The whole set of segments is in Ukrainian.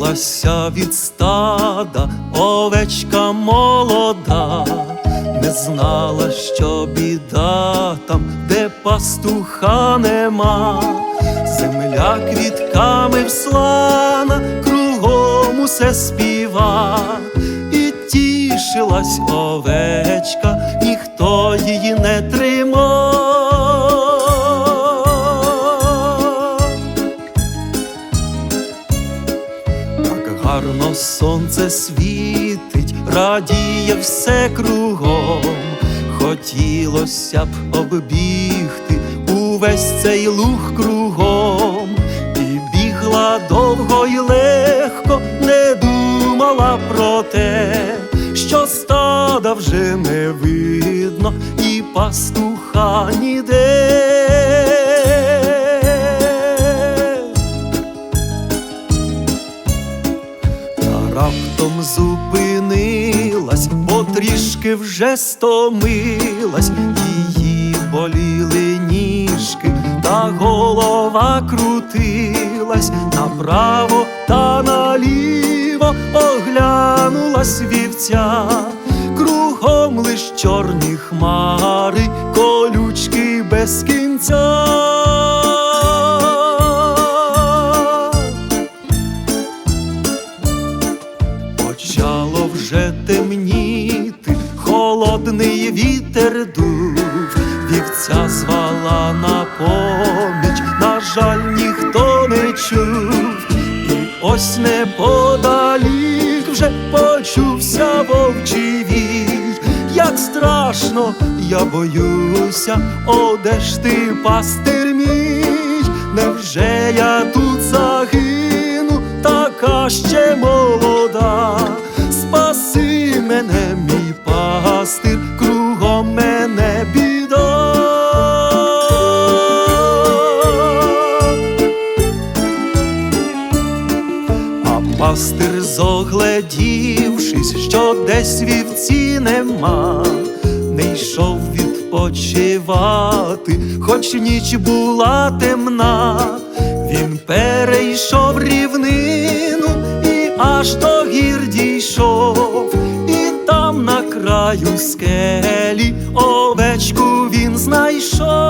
Паслася від стада, овечка молода, не знала, що біда там, де пастуха нема, земля квітками вслана, кругом усе співа, і тішилась овечка, гарно сонце світить, радіє все кругом. Хотілося б оббігти увесь цей луг кругом, і бігла довго й легко, не думала про те, що стада вже не видно, і пастуха ніде. Зупинилась, бо трішки вже стомилась, її боліли ніжки, та голова крутилась. Направо та наліво оглянулась вівця, кругом лиш чорні хмари, колючки без кінця. Вже темніти, холодний вітер дув, вівця звала на поміч, на жаль, ніхто не чув, і ось неподалік вже почувся вовчий вій, як страшно, я боюся, о, де ж ти, пастир мій, невже я тут пастир, зогледівшись, що десь вівці нема, не йшов відпочивати, хоч ніч була темна, він перейшов рівнину і аж до гір дійшов, і там на краю скелі овечку він знайшов.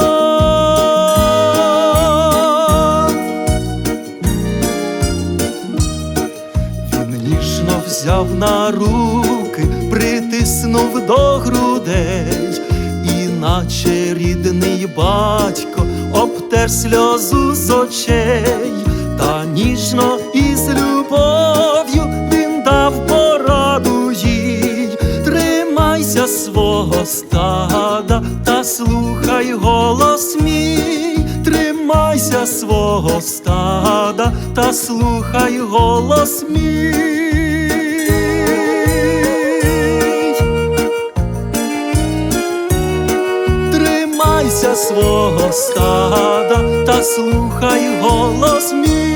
Взяв на руки, притиснув до грудей, і наче рідний батько обтер сльозу з очей, та ніжно і з любов'ю він дав пораду їй. Тримайся свого стада та слухай голос мій, тримайся свого стада та слухай голос мій. Свого стада та слухай голос мій.